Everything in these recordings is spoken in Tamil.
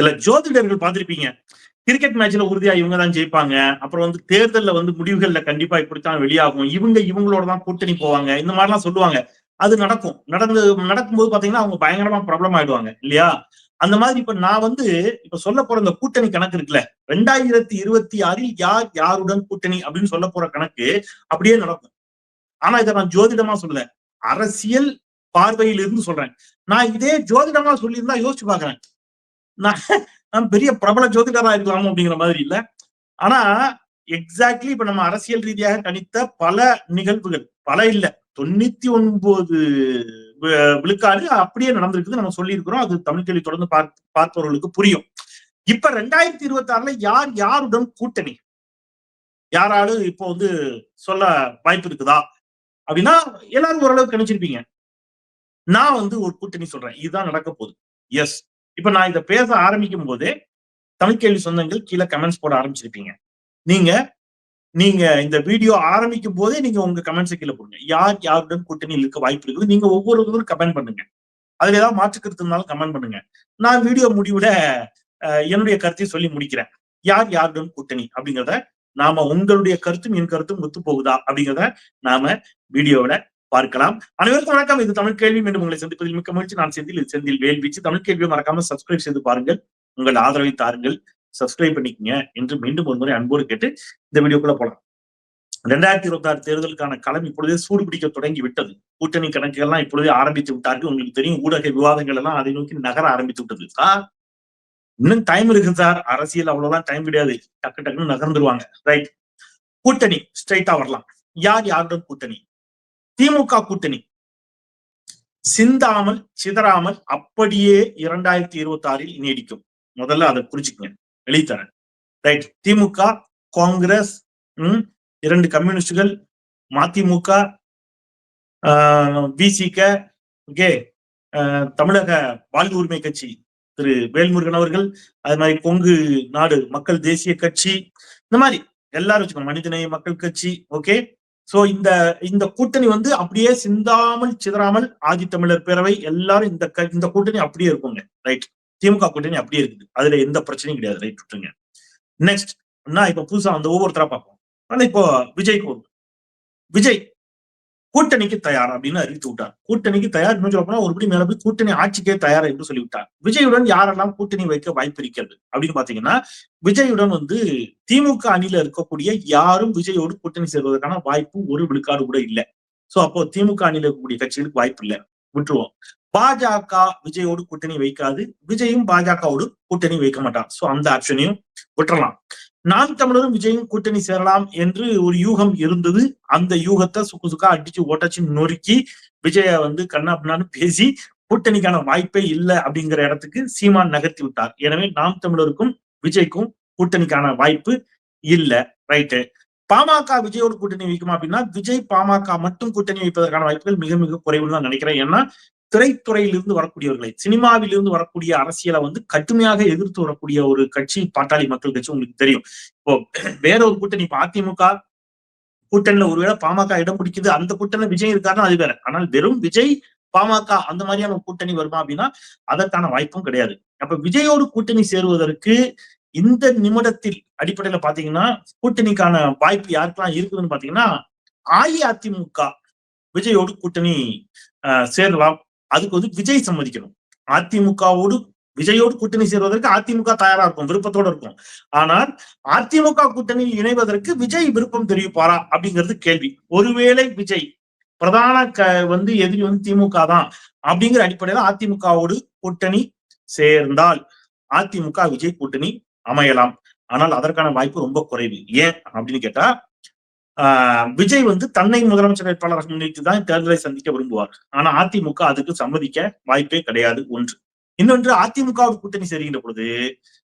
சில ஜோதிடர்கள் பார்த்திருப்பீங்க. கிரிக்கெட் மேட்ச்ல உறுதியா இவங்க தான் ஜெயிப்பாங்க. அப்புறம் வந்து தேர்தல்ல வந்து முடிவுகள்ல கண்டிப்பா இப்படித்தான் வெளியாகும். இவங்க இவங்களோட தான் கூட்டணி போவாங்க. இந்த மாதிரிலாம் சொல்லுவாங்க. அது நடக்கும். நடந்து நடக்கும்போது பாத்தீங்கன்னா அவங்க பயங்கரமா ப்ராப்ளம் ஆயிடுவாங்க. இல்லையா? அந்த மாதிரி இப்ப நான் வந்து இப்ப சொல்ல போற இந்த கூட்டணி கணக்கு இருக்குல்ல. ரெண்டாயிரத்தி இருபத்தி ஆறில் யார் யாருடன் கூட்டணி அப்படின்னு சொல்ல போற கணக்கு அப்படியே நடக்கும். ஆனா இதை நான் ஜோதிடமா சொல்லல. அரசியல் பார்வையில் இருந்து சொல்றேன். நான் இதே ஜோதிடமா சொல்லியிருந்தா யோசிச்சு பாக்குறேன் நான் நான் பெரிய பிரபல ஜோதிடரா இருக்கலாம் அப்படிங்கிற மாதிரி இல்ல. ஆனா எக்ஸாக்ட்லி இப்ப நம்ம அரசியல் ரீதியாக கணித்த பல நிகழ்வுகள் பல இல்ல தொண்ணூத்தி ஒன்பது விழுக்காடு அப்படியே நடந்திருக்குது நம்ம சொல்லியிருக்கிறோம். அது தமிழ் கேள்வி தொடர்ந்து பார்ப்பவர்களுக்கு புரியும். இப்ப ரெண்டாயிரத்தி இருபத்தி ஆறுல யார் யாருடன் கூட்டணி? யாராலும் இப்போ வந்து சொல்ல வாய்ப்பு இருக்குதா? அப்படின்னா எல்லாரும் ஓரளவுக்கு கணிச்சிருப்பீங்க. நான் வந்து ஒரு கூட்டணி சொல்றேன். இதுதான் நடக்க போகுது. எஸ் இப்ப நான் இதை பேச ஆரம்பிக்கும் போதே தமிழ்கேள்வி சொந்தங்கள் கீழே கமெண்ட்ஸ் போட ஆரம்பிச்சிருப்பீங்க. நீங்க நீங்க இந்த வீடியோ ஆரம்பிக்கும் போதே நீங்க உங்க கமெண்ட்ஸ் கீழே போடுங்க. யார் யாருடன் கூட்டணியில் இருக்க வாய்ப்பு இருக்குது? நீங்க ஒவ்வொருவரும் கமெண்ட் பண்ணுங்க. அதுல ஏதாவது மாற்று இருந்தாலும் கமெண்ட் பண்ணுங்க. நான் வீடியோ முடிவுட என்னுடைய கருத்தையும் சொல்லி முடிக்கிறேன். யார் யாருடன் கூட்டணி? அப்படிங்கிறத நாம உங்களுடைய கருத்தும் என் கருத்தும் ஒத்து போகுதா அப்படிங்கிறத நாம வீடியோவில பார்க்கலாம். அனைவருக்கும் வணக்கம். இது தமிழ் கேள்வி. மீண்டும் உங்களை சந்திப்பதில் மிக்க மகிழ்ச்சி. நான் செந்தில் இது செந்தில் வேல்வீச்சு. தமிழ் கேள்வியை மறக்காம சப்ஸ்கிரைப் செய்து பாருங்கள். உங்கள் ஆதரவை தாருங்கள். சப்ஸ்கிரைப் பண்ணிக்கங்க என்று மீண்டும் ஒரு முறை அன்போடு கேட்டு இந்த வீடியோக்குள்ள போலாம். ரெண்டாயிரத்தி இருபத்தி ஆறு தேர்தலுக்கான களம் இப்பொழுதே சூடு பிடிக்க தொடங்கி விட்டது. கூட்டணி கணக்குகள்லாம் இப்பொழுதே ஆரம்பித்து விட்டார்கள். உங்களுக்கு தெரியும் ஊடக விவாதங்கள் எல்லாம் அதை நோக்கி நகர ஆரம்பித்து விட்டது. சார் இன்னும் டைம் இருக்கு சார். அரசியல் அவ்வளவுதான் டைம் கிடையாது. டக்கு டக்குன்னு நகர்ந்துருவாங்க. ரைட் கூட்டணி ஸ்ட்ரைட்டா வரலாம். யார் யாருடன் கூட்டணி? திமுக கூட்டணி. சிந்தாமல் சிதறாமல் அப்படியே இரண்டாயிரத்தி இருபத்தி ஆறில் நீடிக்கும். முதல்ல அதை குறிச்சுக்கங்க எழுதித்தரேன் ரைட். திமுக காங்கிரஸ் இரண்டு கம்யூனிஸ்டுகள் மதிமுக பிசிக ஓகே தமிழக வாழ்வு உரிமை கட்சி திரு வேல்முருகன் அவர்கள் அது மாதிரி கொங்கு நாடு மக்கள் தேசிய கட்சி இந்த மாதிரி. எல்லாரும் வச்சுக்கணும் மனிதநேய மக்கள் கட்சி ஓகே. சோ இந்த இந்த கூட்டணி வந்து அப்படியே சிந்தாமல் சிதறாமல் ஆதித்தமிழர் பேரவை எல்லாரும் இந்த இந்த கூட்டணி அப்படியே இருக்குங்க. ரைட் திமுக கூட்டணி அப்படியே இருக்குது. அதுல எந்த பிரச்சனையும் கிடையாது. ரைட் விட்டுருங்க. நெக்ஸ்ட் இப்ப புதுசா வந்து ஒவ்வொருத்தரா பார்ப்போம். ஆனா இப்போ விஜய் வரும் விஜய் கூட்டணிக்கு தயார் அப்படின்னு அறிவித்து விட்டார். கூட்டணிக்கு தயார் இன்னும் சொல்ல போனா ஒருபடி மேல போய் கூட்டணி ஆட்சிக்கே தயார் என்று சொல்லிவிட்டார் விஜயுடன் யாரெல்லாம் கூட்டணி வைக்க வாய்ப்பு இருக்கிறது அப்படின்னு பாத்தீங்கன்னா விஜயுடன் வந்து திமுக அணியில இருக்கக்கூடிய யாரும் விஜயோடு கூட்டணி சேர்வதற்கான வாய்ப்பு ஒரு விழுக்காடு கூட இல்லை. சோ அப்போ திமுக அணியில இருக்கக்கூடிய கட்சிகளுக்கு வாய்ப்பு இல்லை. விட்டுருவோம். பாஜக விஜயோடு கூட்டணி வைக்காது. விஜயும் பாஜகவோடு கூட்டணி வைக்க மாட்டான் சோ அந்த ஆப்ஷனையும் விட்டுறலாம். நாம் தமிழரும் விஜயும் கூட்டணி சேரலாம் என்று ஒரு யூகம் இருந்தது. அந்த யூகத்தை சுக்கு சுக்கா அடிச்சு ஓட்டச்சு நொறுக்கி விஜய வந்து கண்ணாப்பின்னான்னு பேசி கூட்டணிக்கான வாய்ப்பே இல்லை அப்படிங்கிற இடத்துக்கு சீமான் நகர்த்தி விட்டார். எனவே நாம் தமிழருக்கும் விஜய்க்கும் கூட்டணிக்கான வாய்ப்பு இல்லை. ரைட்டு. பாமக விஜயோடு கூட்டணி வைக்குமா அப்படின்னா விஜய் பாமக மட்டும் கூட்டணி வைப்பதற்கான வாய்ப்புகள் மிக மிக குறைவுன்னு தான் நினைக்கிறேன். ஏன்னா திரைத்துறையிலிருந்து வரக்கூடியவர்களை சினிமாவிலிருந்து வரக்கூடிய அரசியலை வந்து கடுமையாக எதிர்த்து வரக்கூடிய ஒரு கட்சி பாட்டாளி மக்கள் கட்சி உங்களுக்கு தெரியும். இப்போ வேற ஒரு கூட்டணி இப்ப அதிமுக கூட்டணியில ஒருவேளை பாமக இடம் பிடிக்குது அந்த கூட்டணி விஜய் இருக்காருன்னா அது வேற. ஆனால் வெறும் விஜய் பாமக அந்த மாதிரியான கூட்டணி வருமா அப்படின்னா அதற்கான வாய்ப்பும் கிடையாது. அப்ப விஜயோடு கூட்டணி சேருவதற்கு இந்த நிமிடத்தில் அடிப்படையில பாத்தீங்கன்னா கூட்டணிக்கான வாய்ப்பு யாருக்கெல்லாம் இருக்குதுன்னு பாத்தீங்கன்னா அஇஅதிமுக விஜயோடு கூட்டணி சேரலாம். அதுக்கு வந்து விஜய் சம்மதிக்கணும். அதிமுகவோடு விஜயோடு கூட்டணி சேர்வதற்கு அதிமுக தயாரா இருக்கும் விருப்பத்தோட இருக்கும். ஆனால் அதிமுக கூட்டணியில் இணைவதற்கு விஜய் விருப்பம் தெரிவிப்பாரா அப்படிங்கிறது கேள்வி. ஒருவேளை விஜய் பிரதான க வந்து எதிரி வந்து திமுக தான் அப்படிங்கிற அடிப்படையில அதிமுகவோடு கூட்டணி சேர்ந்தால் அதிமுக விஜய் கூட்டணி அமையலாம். ஆனால் அதற்கான வாய்ப்பு ரொம்ப குறைவு. ஏன் அப்படின்னு கேட்டா விஜய் வந்து தன்னை முதலமைச்சர் வேட்பாளராக முன்னிட்டு தான் தேர்தலை சந்திக்க விரும்புவார். ஆனா அதிமுக அதுக்கு சம்மதிக்க வாய்ப்பே கிடையாது ஒன்று. இன்னொன்று அதிமுக கூட்டணி சரிகின்ற பொழுது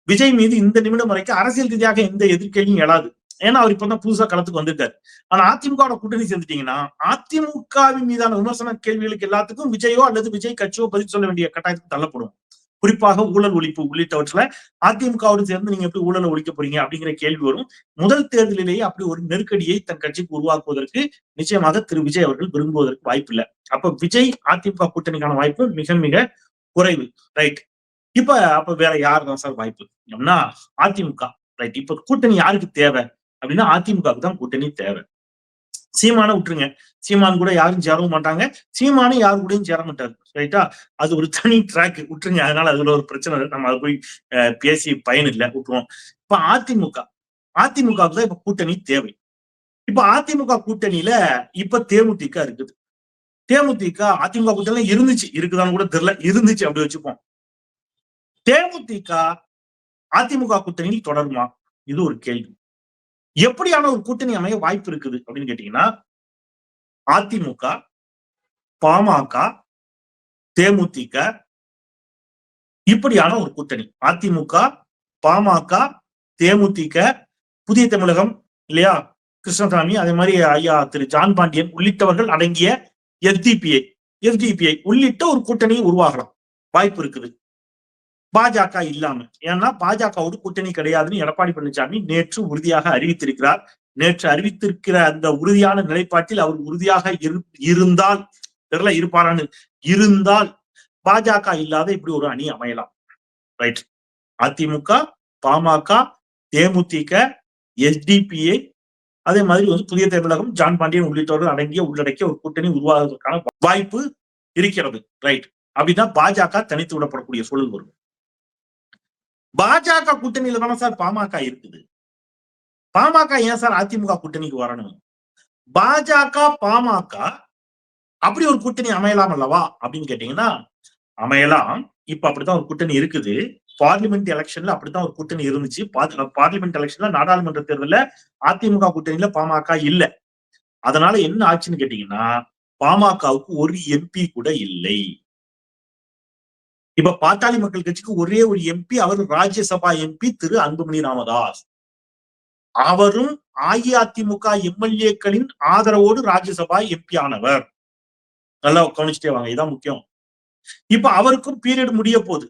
விஜய் மீது இந்த நிமிடம் வரைக்கும் அரசியல் ரீதியாக எந்த எதிர்கேள்வியும் எழாது. ஏன்னா அவர் இப்பதான் புதுசா களத்துக்கு வந்திருக்காரு. ஆனா அதிமுக கூட்டணி சேர்ந்துட்டீங்கன்னா அதிமுகவின் மீதான விமர்சன கேள்விகளுக்கு எல்லாத்துக்கும் விஜயோ அல்லது விஜய் கட்சியோ பதில் சொல்ல வேண்டிய கட்டாயத்துக்கு தள்ளப்படும். குறிப்பாக ஊழல் ஒழிப்பு உள்ளிட்டவற்றில அதிமுகவோடு சேர்ந்து நீங்க எப்படி ஊழலை ஒழிக்க போறீங்க அப்படிங்கிற கேள்வி வரும். முதல் தேர்தலிலேயே அப்படி ஒரு நெருக்கடியை தன் கட்சிக்கு உருவாக்குவதற்கு நிச்சயமாக திரு விஜய் அவர்கள் விரும்புவதற்கு வாய்ப்பு இல்லை அப்ப விஜய் அதிமுக கூட்டணிக்கான வாய்ப்பு மிக மிக குறைவு. ரைட் இப்ப அப்ப வேற யார் தான் சார் வாய்ப்பு? அப்படின்னா அதிமுக. ரைட் இப்ப கூட்டணி யாருக்கு தேவை? அப்படின்னா அதிமுகவுக்கு தான் கூட்டணி தேவை. சீமான விட்டுருங்க. சீமான் கூட யாரும் சேரவும் மாட்டாங்க. சீமானும் யாரு கூடயும் சேர மாட்டாரு. ரைட்டா அது ஒரு தனி ட்ராக் விட்டுருங்க. அதனால அதுல ஒரு பிரச்சனை நம்ம அதை போய் பேசி பயன் இல்லை. விட்டுருவோம். இப்ப அதிமுக. அதிமுகவுக்கு தான் இப்ப கூட்டணி தேவை. இப்ப அதிமுக கூட்டணியில இப்ப தேமுதிக இருக்குது. தேமுதிக அதிமுக கூட்டணி இருந்துச்சு. இருக்குதான்னு கூட தெரியல. இருந்துச்சு. அப்படி வச்சுப்போம். தேமுதிக அதிமுக கூட்டணியில் தொடருமா? இது ஒரு கேள்வி. எப்படியான ஒரு கூட்டணி அமைய வாய்ப்பு இருக்குது அப்படின்னு கேட்டீங்கன்னா அதிமுக பாமக தேமுதிக இப்படியான ஒரு கூட்டணி. அதிமுக பாமக தேமுதிக புதிய தமிழகம் இல்லையா? கிருஷ்ணசாமி அதே மாதிரி ஐயா திரு ஜான் பாண்டியன் உள்ளிட்டவர்கள் அடங்கிய எஸ்டிபிஐ எஸ்டிபிஐ உள்ளிட்ட ஒரு கூட்டணி உருவாகலாம். வாய்ப்பு இருக்குது. பாஜக இல்லாம. ஏன்னா பாஜகவோடு கூட்டணி கிடையாதுன்னு எடப்பாடி பழனிசாமி நேற்று உறுதியாக அறிவித்திருக்கிறார். நேற்று அறிவித்திருக்கிற அந்த உறுதியான நிலைப்பாட்டில் அவர் உறுதியாக இரு- இருந்தால் தெரியல இருப்பாரான்னு இருந்தால் பாஜக இல்லாத இப்படி ஒரு அணி அமையலாம். ரைட். அதிமுக பாமக தேமுதிக எஸ்டிபிஐ அதே மாதிரி வந்து புதிய தமிழகம் ஜான் பாண்டியன் உள்ளிட்டவர்கள் அடங்கிய உள்ளடக்கிய ஒரு கூட்டணி உருவாகுவதற்கான வாய்ப்பு இருக்கிறது. ரைட். அப்படின்னா பாஜக தனித்து விடப்படக்கூடிய சூழல் வரும். பாஜக கூட்டணியில தானே சார் பாமக இருக்குது. பாமக ஏன் சார் அதிமுக கூட்டணிக்கு வரணும்? பாஜக பாமக அப்படி ஒரு கூட்டணி அமையலாம் அல்லவா? அப்படின்னு கேட்டீங்கன்னா அமையலாம். இப்ப அப்படித்தான் ஒரு கூட்டணி இருக்குது. பார்லிமெண்ட் எலெக்ஷன்ல அப்படித்தான் ஒரு கூட்டணி இருந்துச்சு. பார்லிமெண்ட் எலெக்ஷன்ல நாடாளுமன்ற தேர்தலில் அதிமுக கூட்டணியில பாமக இல்ல. அதனால என்ன ஆச்சுன்னு கேட்டீங்கன்னா பாமகவுக்கு ஒரு எம்பி கூட இல்லை. இப்ப பாட்டாளி மக்கள் கட்சிக்கு ஒரே ஒரு எம்பி அவர் ராஜ்யசபா எம்பி திரு அன்புமணி ராமதாஸ். அவரும் அஇஅதிமுக எம்எல்ஏக்களின் ஆதரவோடு ராஜ்யசபா எம்பி ஆனவர். நல்லா கவனிச்சுட்டே வாங்க இதான் முக்கியம். இப்ப அவருக்கும் பீரியட் முடிய போகுது.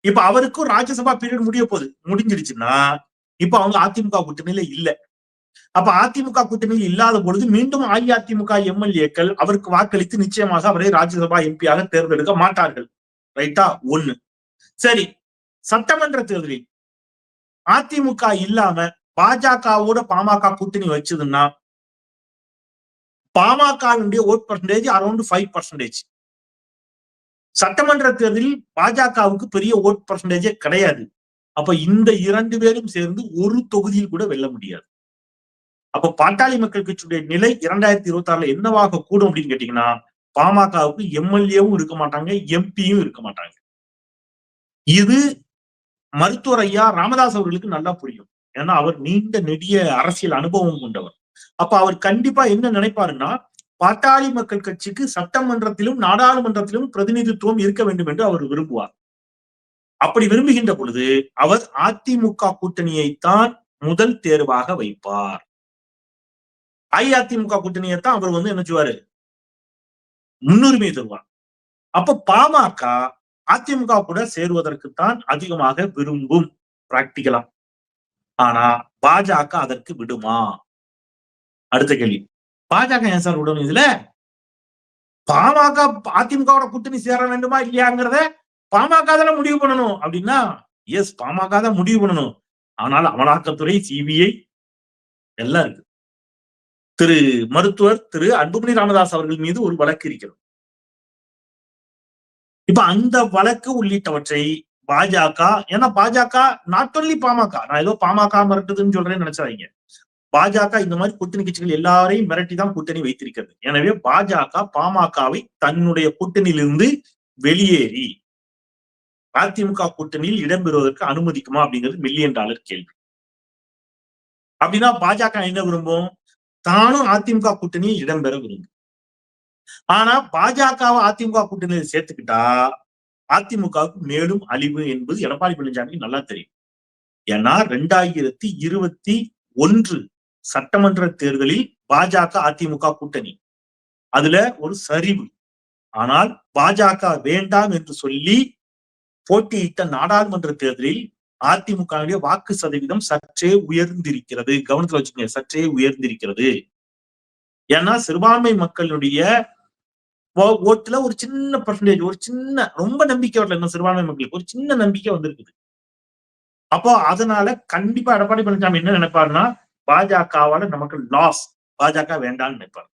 இப்ப அவருக்கும் ராஜ்யசபா பீரியட் முடிய போகுது. முடிஞ்சிடுச்சுன்னா இப்ப அவங்க அதிமுக கூட்டணியில இல்ல. அப்ப அதிமுக கூட்டணியில் இல்லாத பொழுது மீண்டும் அஇஅதிமுக எம்எல்ஏக்கள் அவருக்கு வாக்களித்து நிச்சயமாக அவரை ராஜ்யசபா எம்பியாக தேர்ந்தெடுக்க மாட்டார்கள். ரைட்டா? ஒண்ணு. சரி சட்டமன்ற தேர்தலில் அதிமுக இல்லாம பாஜகவோட பாமக கூட்டணி வச்சதுன்னா பாமகவினுடைய vote percentage around five percentage சட்டமன்ற தேர்தலில் பாஜகவுக்கு பெரிய ஓட் பர்சன்டேஜே கிடையாது. அப்ப இந்த இரண்டு பேரும் சேர்ந்து ஒரு தொகுதியில் கூட வெல்ல முடியாது. அப்ப பாட்டாளி மக்கள் கட்சியுடைய நிலை இரண்டாயிரத்தி இருபத்தி ஆறுல என்னவாக கூடும் அப்படின்னு கேட்டீங்கன்னா பாமகவுக்கு எம்எல்ஏவும் இருக்க மாட்டாங்க எம்பியும் இருக்க மாட்டாங்க. இது மருத்துவர் ஐயா ராமதாஸ் அவர்களுக்கு நல்லா புரியும். ஏன்னா அவர் நீண்ட நெடிய அரசியல் அனுபவம் கொண்டவர். அப்ப அவர் கண்டிப்பா என்ன நினைப்பாருன்னா பாட்டாளி மக்கள் கட்சிக்கு சட்டமன்றத்திலும் நாடாளுமன்றத்திலும் பிரதிநிதித்துவம் இருக்க வேண்டும் என்று அவர் விரும்புவார். அப்படி விரும்புகின்ற பொழுது அவர் அதிமுக கூட்டணியைத்தான் முதல் தேர்வாக வைப்பார். அஇஅதிமுக கூட்டணியைத்தான் அவர் வந்து என்ன செய்வாரு? முன்னுரிமை தருவாங்க. அப்ப பாமக அதிமுக கூட சேருவதற்குத்தான் அதிகமாக விரும்பும் பிராக்டிக்கலா ஆனா பாஜக அதற்கு விடுமா? அடுத்த கேள்வி. பாஜக ஏன் சார் விடணும் இதுல? பாமக அதிமுகவோட கூட்டணி சேர வேண்டுமா இல்லையாங்கிறத பாமக தானே முடிவு பண்ணணும் அப்படின்னா எஸ் பாமக தான் முடிவு பண்ணணும். ஆனால் அமலாக்கத்துறை சிபிஐ எல்லாம் இருக்கு. திரு மருத்துவர் திரு அன்புமணி ராமதாஸ் அவர்கள் மீது ஒரு வழக்கு இருக்கிறது. இப்ப அந்த வழக்கு உள்ளிட்டவற்றை பாஜக ஏன்னா பாஜக நாட் ஒன்லி பாமக நான் ஏதோ பாமக மிரட்டுதுன்னு சொல்றேன்னு நினைச்சாதீங்க பாஜக இந்த மாதிரி கூட்டணி கட்சிகள் எல்லாரையும் மிரட்டி தான் கூட்டணி வைத்திருக்கிறது. எனவே பாஜக பாமகவை தன்னுடைய கூட்டணியிலிருந்து வெளியேறி அதிமுக கூட்டணியில் இடம்பெறுவதற்கு அனுமதிக்குமா அப்படிங்கிறது மில்லியன் டாலர் கேள்வி. அப்படின்னா பாஜக என்ன விரும்பும்? தானும் அதிமுக கூட்டணியில் இடம்பெற விரும்பும். ஆனா பாஜகவை அதிமுக கூட்டணியில் சேர்த்துக்கிட்டா அதிமுகவுக்கு மேலும் அழிவு என்பது எடப்பாடி பழனிசாமிக்கு நல்லா தெரியும். ஏன்னா ரெண்டாயிரத்தி இருபத்தி ஒன்று சட்டமன்ற தேர்தலில் பாஜக அதிமுக கூட்டணி. அதுல ஒரு சரிவு. ஆனால் பாஜக வேண்டாம் என்று சொல்லி போட்டியிட்ட நாடாளுமன்ற தேர்தலில் அதிமுகவுடைய வாக்கு சதவீதம் சற்றே உயர்ந்திருக்கிறது. கவனத்துல வச்சுக்கோங்க சற்றே உயர்ந்திருக்கிறது. ஏன்னா சிறுபான்மை மக்களுடைய ஓ- ஓட்டுல ஒரு சின்ன பர்சன்டேஜ் ஒரு சின்ன ரொம்ப நம்பிக்கை வரல இன்னும் சிறுபான்மை மக்களுக்கு. ஒரு சின்ன நம்பிக்கை வந்திருக்குது. அப்போ அதனால கண்டிப்பா எடப்பாடி பழனிசாமி என்ன நினைப்பாருன்னா பாஜகவால நமக்கு லாஸ் பாஜக வேண்டாம்னு நினைப்பாரு.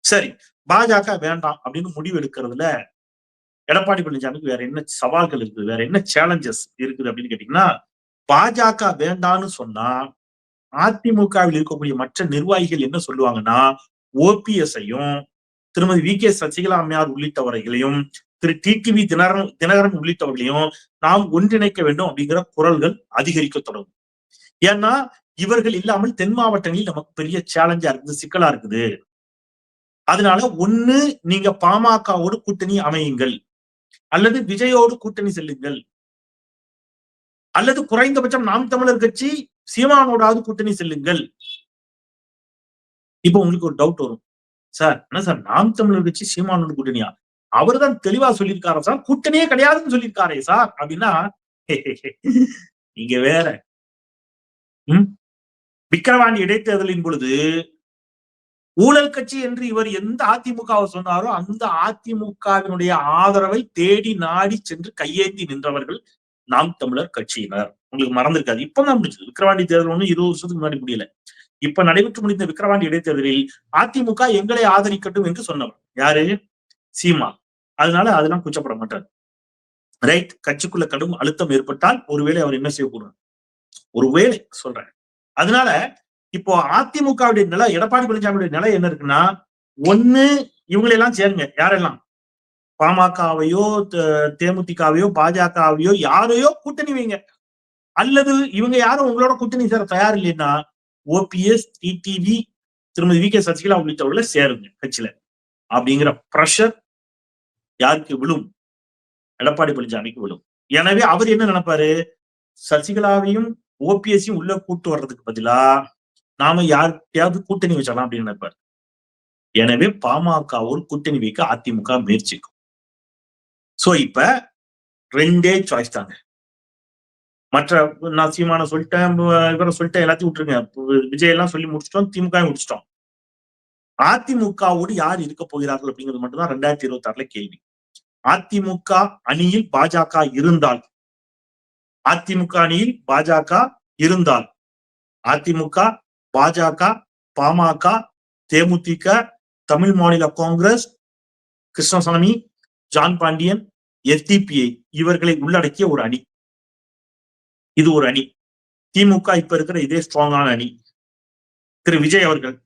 சரி பாஜக வேண்டாம் அப்படின்னு முடிவு எடுக்கிறதுல எடப்பாடி பழனிசாமிக்கு வேற என்ன சவால்கள் இருக்குது? வேற என்ன சேலஞ்சஸ் இருக்குது அப்படின்னு கேட்டீங்கன்னா பாஜக வேண்டாம்னு சொன்னா அதிமுகவில் இருக்கக்கூடிய மற்ற நிர்வாகிகள் என்ன சொல்லுவாங்கன்னா ஓபிஎஸ்ஐயும் திருமதி வி கே சசிகலா அம்மையார் உள்ளிட்டவர்களையும் திரு டிடிவி தினகரன் தினகரன் உள்ளிட்டவர்களையும் நாம் ஒன்றிணைக்க வேண்டும் அப்படிங்கிற குரல்கள் அதிகரிக்க தொடங்கும். ஏன்னா இவர்கள் இல்லாமல் தென் மாவட்டங்களில் நமக்கு பெரிய சேலஞ்சா இருக்குது சிக்கலா இருக்குது. அதனால ஒண்ணு நீங்க பாமகவோடு கூட்டணி அமையுங்கள். அல்லது விஜயோடு கூட்டணி செல்லுங்கள். அல்லது குறைந்தபட்சம் நாம் தமிழர் கட்சி சீமானோடாவது கூட்டணி செல்லுங்கள். இப்போ உங்களுக்கு ஒரு டவுட் வரும். சார் என்ன சார் நாம் தமிழர் கட்சி சீமானோட கூட்டணியா? அவர்தான் தெளிவா சொல்லியிருக்காரு சார்? கூட்டணியே கிடையாதுன்னு சொல்லியிருக்காரே சார். அப்படின்னா நீங்க வேற. உம் விக்கிரவாண்டி இடைத்தேர்தலின் பொழுது ஊழல் கட்சி என்று இவர் எந்த அதிமுகவை சொன்னாரோ அந்த அதிமுகவினுடைய ஆதரவை தேடி நாடி சென்று கையேந்தி நின்றவர்கள் நாம் தமிழர் கட்சியினர். உங்களுக்கு மறந்திருக்காது. இப்பதான் முடிஞ்சது. விக்கிரவாண்டி தேர்தல் ஒண்ணு இருபது வருஷத்துக்கு முன்னாடி முடியல. இப்ப நடைபெற்று முடிந்த விக்கிரவாண்டி இடைத்தேர்தலில் அதிமுக எங்களை ஆதரிக்கட்டும் என்று சொன்னவர். யாரு? சீமா. அதனால அதெல்லாம் குச்சப்பட மாட்டார். ரைட் கட்சிக்குள்ள கடும் அழுத்தம் ஏற்பட்டால் ஒருவேளை அவர் என்ன செய்யக்கூடாது? ஒருவேளை சொல்றேன். அதனால இப்போ அதிமுகவுடைய நிலை எடப்பாடி பழனிசாமியுடைய நிலை என்ன இருக்குன்னா ஒண்ணு இவங்களெல்லாம் சேருங்க. யாரெல்லாம்? பாமகவையோ தேமுதிகவையோ பாஜகவையோ யாரையோ கூட்டணி வைங்க. அல்லது இவங்க யாரும் உங்களோட கூட்டணி சேர தயார் இல்லைன்னா OPS TTV Thirumathi V K Sasikala உள்ளிட்டவர்களை சேருங்க கட்சியில. அப்படிங்கிற ப்ரெஷர் யாருக்கு விழும்? எடப்பாடி பழனிசாமிக்கு விழும். எனவே அவர் என்ன நினைப்பாரு? சசிகலாவையும் ஓபிஎஸ்ஸையும் உள்ள கூட்டு வர்றதுக்கு பதிலா நாம யார்கிட்டயாவது கூட்டணி வச்சலாம் அப்படின்னு நினைப்பாரு. எனவே பாமகவோடு கூட்டணி வைக்க அதிமுக முயற்சிக்கும். சோ இப்ப ரெண்டே சாய்ஸ் தாங்க. மற்ற நான் சீமான சொல்லிட்டேன் இவரை சொல்லிட்டேன் எல்லாத்தையும் விட்டுருங்க. விஜய் எல்லாம் சொல்லி முடிச்சிட்டோம் திமுக முடிச்சிட்டோம். அதிமுகவோடு யார் இருக்க போகிறார்கள் அப்படிங்கிறது மட்டும்தான் ரெண்டாயிரத்தி இருபத்தி ஆறுல கேள்வி. அதிமுக அணியில் பாஜக இருந்தால்? அதிமுக அணியில் பாஜக இருந்தால்? AIADMK BJP Pamaka Themuthika Tamil Maanila Congress Krishnasamy John Pandian SDPI இவர்களை உள்ளடக்கிய ஒரு அணி. இது ஒரு அணி. திமுக இப்ப இருக்கிற இதே ஸ்ட்ராங்கான அணி. திரு விஜய் அவர்கள்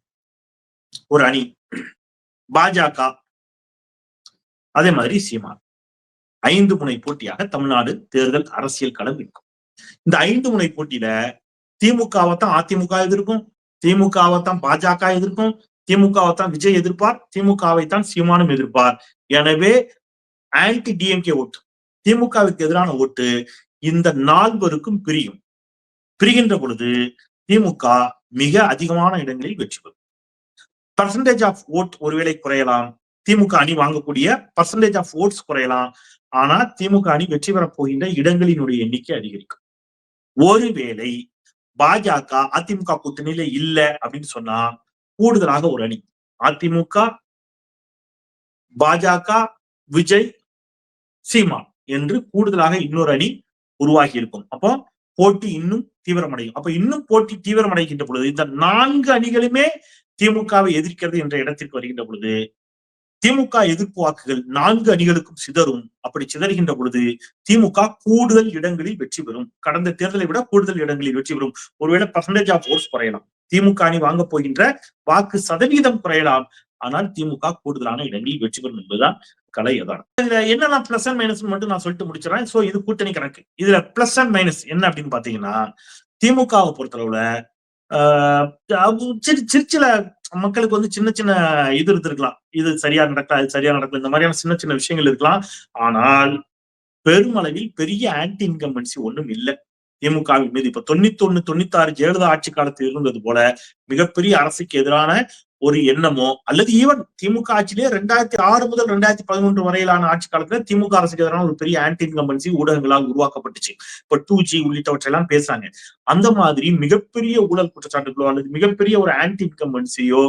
ஒரு அணி. பாஜக. அதே மாதிரி சீமான். ஐந்து முனை போட்டியாக தமிழ்நாடு தேர்தல் அரசியல் களம் இருக்கும். இந்த ஐந்து முனை போட்டியில திமுகவை தான் அதிமுக எதிர்க்கும். திமுகவைத்தான் பாஜக எதிர்க்கும் திமுகவைத்தான் விஜய் எதிர்ப்பார் திமுகவைத்தான் சீமானும் எதிர்ப்பார். எனவே ஆன்டி டிஎம்கே ஓட்டு திமுகவுக்கு எதிரான ஓட்டு இந்த நால்வருக்கும் பிரியும். பிரிகின்ற பொழுது திமுக மிக அதிகமான இடங்களில் வெற்றி பெறும். பர்சன்டேஜ் ஆஃப் ஓட் ஒருவேளை குறையலாம். திமுக அணி வாங்கக்கூடிய பர்சன்டேஜ் ஆஃப் ஓட்ஸ் குறையலாம். ஆனா திமுக அணி வெற்றி பெறப் போகின்ற இடங்களினுடைய எண்ணிக்கை அதிகரிக்கும். ஒருவேளை பாஜக அதிமுக கூட்டணியில இல்ல அப்படின்னு சொன்னா கூடுதலாக ஒரு அணி. அதிமுக பாஜக விஜய் சீமா என்று கூடுதலாக இன்னொரு அணி உருவாகி இருக்கும் அப்போ போட்டி இன்னும் தீவிரமடையும். அப்ப இன்னும் போட்டி தீவிரமடைகின்ற பொழுது இந்த நான்கு அணிகளுமே திமுகவை எதிர்க்கிறது என்ற இடத்திற்கு வருகின்ற பொழுது திமுக எதிர்ப்பு வாக்குகள் நான்கு அணிகளுக்கும் சிதறும். அப்படி சிதறுகின்ற பொழுது திமுக கூடுதல் இடங்களில் வெற்றி பெறும். கடந்த தேர்தலை விட கூடுதல் இடங்களில் வெற்றி பெறும். ஒருவேளை பர்சன்டேஜ் ஆஃப் ஓட்ஸ் குறையலாம். திமுக அணி வாங்க போகின்ற வாக்கு சதவீதம் குறையலாம். ஆனால் திமுக கூடுதலான இடங்களில் வெற்றி பெறும் என்பதுதான் கலை அதான். இதுல என்னென்ன பிளஸ் அண்ட் மைனஸ் மட்டும் நான் சொல்லிட்டு முடிச்சிடறேன். சோ இது கூட்டணி கணக்கு. இதுல பிளஸ் அண்ட் மைனஸ் என்ன அப்படின்னு பாத்தீங்கன்னா திமுகவை பொறுத்தளவுல ஆஹ் சிற்சில சிறு சிறு மக்களுக்கு வந்து சின்ன சின்ன இது இருந்திருக்கலாம். இது சரியா நடக்கல அது சரியா நடக்கல இந்த மாதிரியான சின்ன சின்ன விஷயங்கள் இருக்கலாம். ஆனால் பெருமளவில் பெரிய ஆன்டி இன்கம்பன்சி ஒண்ணும் இல்லை. திமுகவின் மீது இப்ப தொண்ணூத்தி ஒண்ணு தொண்ணூத்தி ஆறு ஜெயலலிதா ஆட்சி காலத்தில் இருந்தது போல மிகப்பெரிய அரசுக்கு எதிரான ஒரு எண்ணமோ அல்லது ஈவன் திமுக ஆட்சியிலே ரெண்டாயிரத்தி ஆறு முதல் ரெண்டாயிரத்தி பதினொன்று வரையிலான ஆட்சி காலத்துல திமுக அரசுக்கு எதிரான ஒரு பெரிய ஆன்டி இன்கம்பன்சி ஊடகங்களால் உருவாக்கப்பட்டுச்சு. இப்ப டூ ஜி உள்ளிட்டவற்றெல்லாம் பேசுறாங்க. அந்த மாதிரி மிகப்பெரிய ஊழல் குற்றச்சாட்டுகளோ அல்லது மிகப்பெரிய ஒரு ஆன்டி இன்கம்பன்சியோ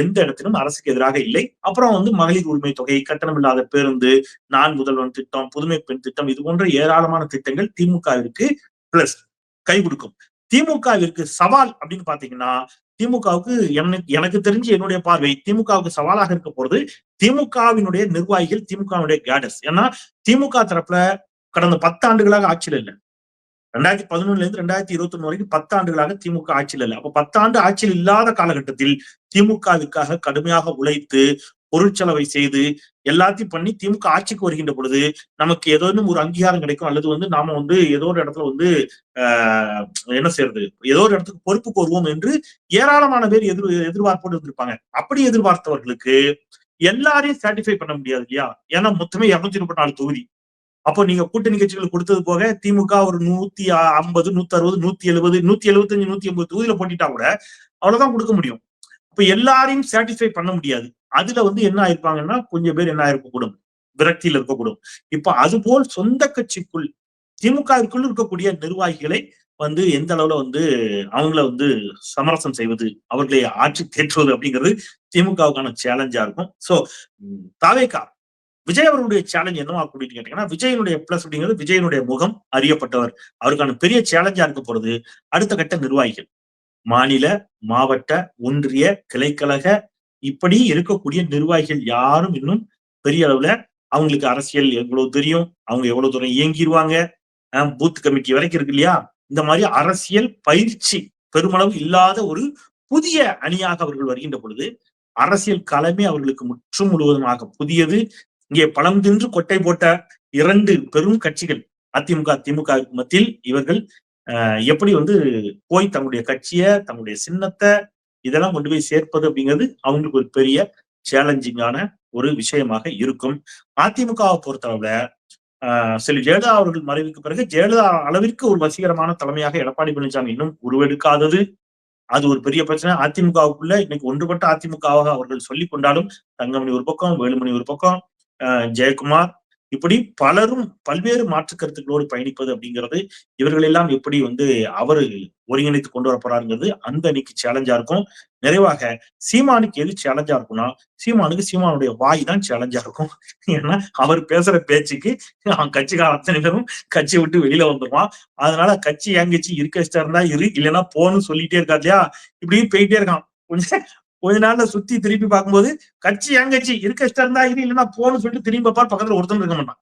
எந்த இடத்திலும் அரசுக்கு எதிராக இல்லை. அப்புறம் வந்து மகளிர் உரிமை தொகை கட்டணமில்லாத பேருந்து நான் முதல்வன் திட்டம் புதுமை பெண் திட்டம் இது போன்ற ஏராளமான திட்டங்கள் திமுகவிற்கு பிளஸ் கை கொடுக்கும். திமுகவிற்கு சவால் அப்படின்னு பாத்தீங்கன்னா திமுகவுக்கு எனக்கு எனக்கு தெரிஞ்சு என்னுடைய பார்வை திமுகவுக்கு சவாலாக இருக்க போறது திமுகவினுடைய நிர்வாகிகள் திமுகவினுடைய கேடர்ஸ் ஏன்னா திமுக தரப்புல கடந்த பத்து ஆண்டுகளாக ஆட்சியில் இல்லை. ரெண்டாயிரத்தி பதினொன்னுல இருந்து ரெண்டாயிரத்தி இருபத்தி ஒண்ணு வரைக்கும் பத்து ஆண்டுகளாக திமுக ஆட்சியில் இல்லை. அப்ப பத்தாண்டு ஆட்சியில் இல்லாத காலகட்டத்தில் திமுகவுக்காக கடுமையாக உழைத்து பொருட்செலவை செய்து எல்லாத்தையும் பண்ணி திமுக ஆட்சிக்கு வருகின்ற பொழுது நமக்கு ஏதோ ஒரு அங்கீகாரம் கிடைக்கும். அல்லது வந்து நாம வந்து ஏதோ ஒரு இடத்துல வந்து ஆஹ் என்ன செய்யறது? ஏதோ ஒரு இடத்துக்கு பொறுப்பு கோருவோம் என்று ஏராளமான பேர் எதிர் எதிர்பார்ப்போடு இருந்திருப்பாங்க. அப்படி எதிர்பார்த்தவர்களுக்கு எல்லாரையும் சாட்டிஸ்ஃபை பண்ண முடியாது இல்லையா? ஏன்னா மொத்தமே இருநூத்தி முப்பத்தி நாலு தொகுதி. அப்போ நீங்க கூட்டணி கட்சிகள் கொடுத்தது போக திமுக ஒரு நூத்தி ஐம்பது நூத்தி அறுபது நூத்தி எழுபது நூத்தி எழுபத்தஞ்சு நூத்தி ஐம்பது தொகுதியில போட்டிட்டா கூட அவ்வளவுதான் கொடுக்க முடியும். இப்ப எல்லாரையும் சாட்டிஸ்ஃபை பண்ண முடியாது. அதுல வந்து என்ன ஆயிருப்பாங்கன்னா கொஞ்சம் பேர் என்ன ஆயிருக்கக்கூடும்? விரக்தியில் இருக்கக்கூடும். இப்ப அதுபோல் சொந்த கட்சிக்குள் திமுகவிற்குள் இருக்கக்கூடிய நிர்வாகிகளை வந்து எந்த அளவுல வந்து அவங்கள வந்து சமரசம் செய்வது அவர்களை ஆட்சி தேற்றுவது அப்படிங்கிறது திமுகவுக்கான சேலஞ்சா இருக்கும். சோ தாவேக்கா விஜய் அவர்களுடைய சேலஞ்ச் என்னவா அப்படின்னு கேட்டீங்கன்னா விஜயனுடைய பிளஸ் அப்படிங்கிறது விஜயனுடைய முகம் அறியப்பட்டவர். அவருக்கான பெரிய சேலஞ்சா இருக்க போறது அடுத்த கட்ட நிர்வாகிகள். மாநில மாவட்ட ஒன்றிய கிளைக்கழக இப்படி இருக்கக்கூடிய நிர்வாகிகள் யாரும் இன்னும் பெரிய அளவுல அவங்களுக்கு அரசியல் எவ்வளவு தெரியும்? அவங்க எவ்வளவு தூரம் இயங்கிடுவாங்க பூத் கமிட்டி வரைக்கும் இருக்கு இல்லையா? இந்த மாதிரி அரசியல் பயிற்சி பெருமளவு இல்லாத ஒரு புதிய அணியாக அவர்கள் வருகின்ற பொழுது அரசியல் களமே அவர்களுக்கு முற்றும் முழுவதுமாக புதியது. இங்கே பழம் தின்று கொட்டை போட்ட இரண்டு பெரும் கட்சிகள் அதிமுக திமுக மத்தியில் இவர்கள் எப்படி வந்து போய் தங்களுடைய கட்சியை தங்களுடைய சின்னத்தை இதெல்லாம் கொண்டு போய் சேர்ப்பது அப்படிங்கிறது அவங்களுக்கு ஒரு பெரிய சேலஞ்சிங்கான ஒரு விஷயமாக இருக்கும். அதிமுகவை பொறுத்தளவுல ஆஹ் செல்வி ஜெயலலிதா அவர்கள் மறைவுக்கு பிறகு ஜெயலலிதா அளவிற்கு ஒரு வசீகரமான தலைமையாக எடப்பாடி பழனிசாமி இன்னும் உருவெடுக்காதது. அது ஒரு பெரிய பிரச்சனை. அதிமுகவுக்குள்ள இன்னைக்கு ஒன்றுபட்ட அதிமுகவாக அவர்கள் சொல்லி கொண்டாலும் தங்கமணி ஒரு பக்கம் வேலுமணி ஒரு பக்கம் ஜெயக்குமார் இப்படி பலரும் பல்வேறு மாற்று கருத்துக்களோடு பயணிப்பது அப்படிங்கிறது இவர்களெல்லாம் எப்படி வந்து அவரு ஒருங்கிணைத்து கொண்டு வர போறாருங்கிறது அந்த அன்னைக்கு சேலஞ்சா இருக்கும். நிறைவாக சீமானுக்கு எது சேலஞ்சா இருக்கும்னா சீமானுக்கு சீமானுடைய வாய் தான் சேலஞ்சா இருக்கும். ஏன்னா அவர் பேசுற பேச்சுக்கு அவன் கட்சிக்கார அத்தனை பேரும் கட்சியை விட்டு வெளியில வந்துருவான். அதனால கட்சி என் இருக்க இருந்தா இரு இல்லைன்னா போன்னு சொல்லிட்டே இருக்கா இல்லையா? இப்படி போயிட்டே இருக்கான். கொஞ்சம் கொஞ்ச நாள்ல சுத்தி திருப்பி பார்க்கும்போது கட்சி என் கட்சி இருக்க இஷ்டம் இருந்தா இது இல்லைன்னா போன்னு சொல்லிட்டு திரும்பி பார்ப்பார். பக்கத்துல ஒருத்தன் இருக்க மாட்டான்.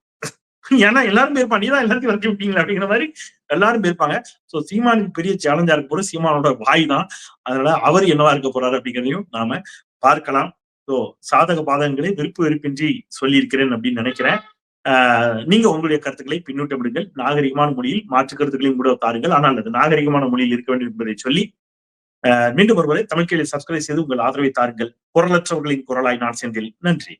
ஏன்னா எல்லாரும் பேர்ப்பான் நீ தான் எல்லாத்தையும் வரைக்கும் விட்டீங்களா அப்படிங்கிற மாதிரி எல்லாரும் போயிருப்பாங்க. சோ சீமானுக்கு பெரிய சேலஞ்சா இருக்க போது சீமானோட வாய் தான் அதனால அவர் என்னவா இருக்க போறாரு அப்படிங்கிறதையும் நாம பார்க்கலாம். ஸோ சாதக பாதகங்களை விருப்பு வெறுப்பின்றி சொல்லியிருக்கிறேன் அப்படின்னு நினைக்கிறேன். நீங்க உங்களுடைய கருத்துக்களை பின்னூட்ட விடுங்கள். நாகரிகமான மொழியில் மாற்று கருத்துக்களையும் கூட தாருங்கள். ஆனால் அது நாகரிகமான மொழியில் இருக்க வேண்டும் என்பதை சொல்லி மீண்டும் ஒருவரை தமிழ் கேள்வி சப்ஸ்கிரைப் செய்து உங்கள் ஆதரவை தாருங்கள். குரலற்றவர்களின் குரலாய் நான் செந்தில் நன்றி.